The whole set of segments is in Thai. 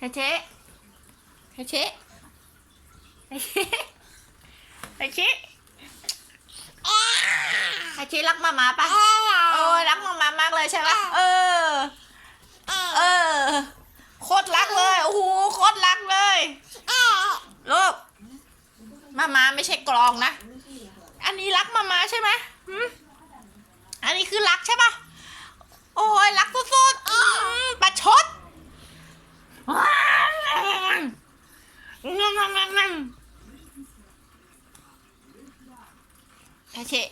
เฮเชเฮเชเฮเชเฮเชเฮเชรักมามาปะโอ้ยรักมามามากเลยใช่ปะเออ เออ โคตรรักเลย โอ้โห โคตรรักเลยลูกมามาไม่ใช่กลองนะ อันนี้รักมามาใช่ไหมอันนี้คือรักใช่ปะโอ้ยรักสุดๆประชด แค่เชะ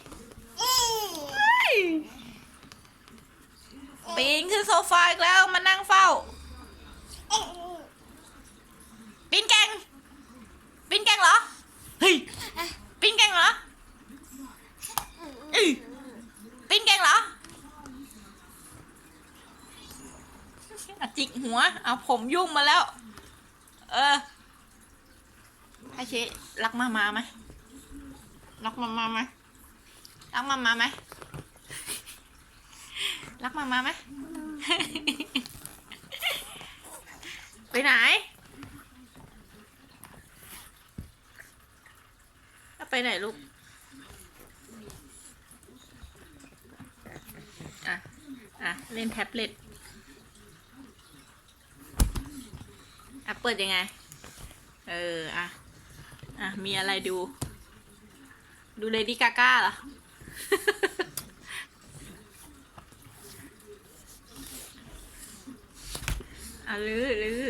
ปีนขึ้นโซฟาอีกแล้วมานั่งเฝ้า ปีนแกงปีนแกงเหรอ เฮ้ยปีนแกงเหรออื้อปีนแกงเหรออะจิก หัว เอาผมยุ่งมาแล้ว เออให้เชรักมามาไหมรักมามาไหมรักมามาไหมรักมามาไหมไปไหนไปไหนลูกอะ อะ เล่นแท็บเล็ต อะเปิดยังไง เออ อะ อะ มีอะไรดู ดูเลดี้กาก้าเหรอ อะลือลือ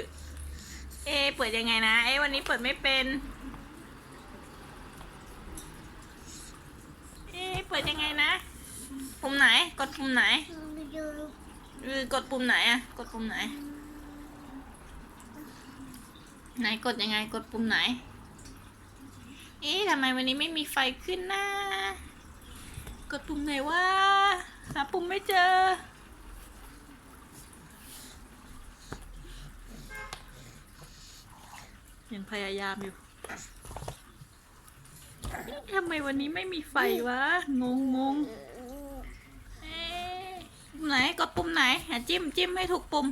เอ๊ะเปิดยังไงนะ เอ๊ะวันนี้เปิดไม่เป็น เอ๊ะเปิดยังไงนะ ปุ่มไหน กดปุ่มไหนหรือกดปุ่มไหนอะกดปุ่มไหน ไหนกดยังไงกดปุ่มไหน เอ๊ะทำไมวันนี้ไม่มีไฟขึ้นนะกดปุ่มไหนวะหาปุ่มไม่เจอ ยังพยายามอยู่ทำไมวันนี้ไม่มีไฟวะ งงงงเอ๊ะปุ่มไหน กดปุ่มไหนหาจิ้มจิ้มให้ถูกปุ่ม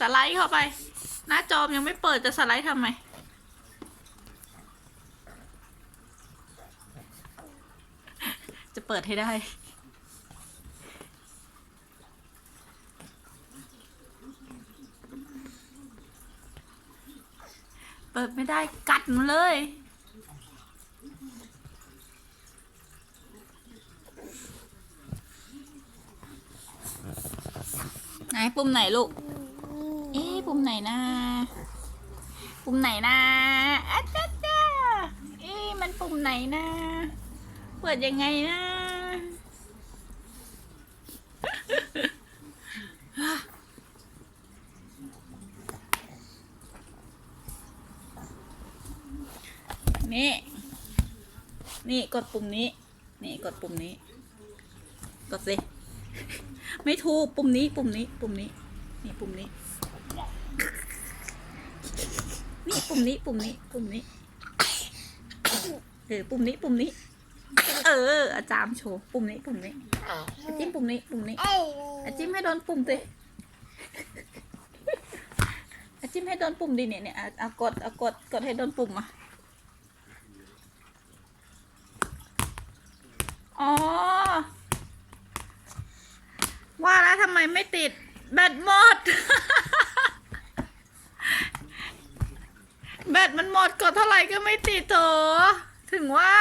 สไลด์เข้าไป หน้าจอมยังไม่เปิดจะสไลด์ทำไม จะเปิดให้ได้ เปิดไม่ได้กัดหนูเลยไหนปุ่มไหนลูก ปุ่มไหนนะปุ่มไหนนะอาจ้าจ้าเอ๊มันปุ่มไหนนะเปิดยังไงนะนี่ นี่กดปุ่มนี้ นี่กดปุ่มนี้ กดสิ ไม่ถูกปุ่มนี้ ปุ่มนี้ ปุ่มนี้ นี่ปุ่มนี้ นี่ปุ่มนี้ปุ่มนี้ปุ่มนี้ เออปุ่มนี้ปุ่มนี้ เออ อาจารย์โชว์ปุ่มนี้ปุ่มนี้อาจิ้มปุ่มนี้ปุ่มนี้อาจิ้มให้โดนปุ่มสิอาจิ้มให้โดนปุ่มดิเนี่ยเนี่ยอะเอากดเอากดกดให้โดนปุ่มอะอ๋อ ว่าแล้วทำไมไม่ติด แบตหมด แบ ตมันหมดกดเท่าไหร่ก็ไม่ติดโถถึงว่า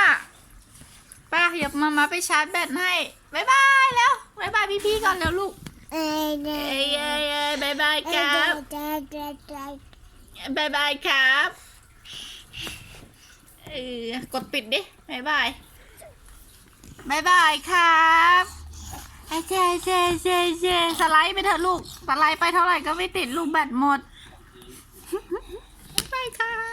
ป้าหยับมามาไปชาร์จแบตให้บายบายแล้วบายบายพี่ๆก่อนแล้วลูกเอ้ยเอ้ยเอ้ยบายบายครับบายบายครับเออกดปิดดิบายบายบายบายครับเจเจเจเจสไลด์ไปเถอะลูกสไลด์ไปเท่าไหร่ก็ไม่ติดลูกแบตหมด บายครับ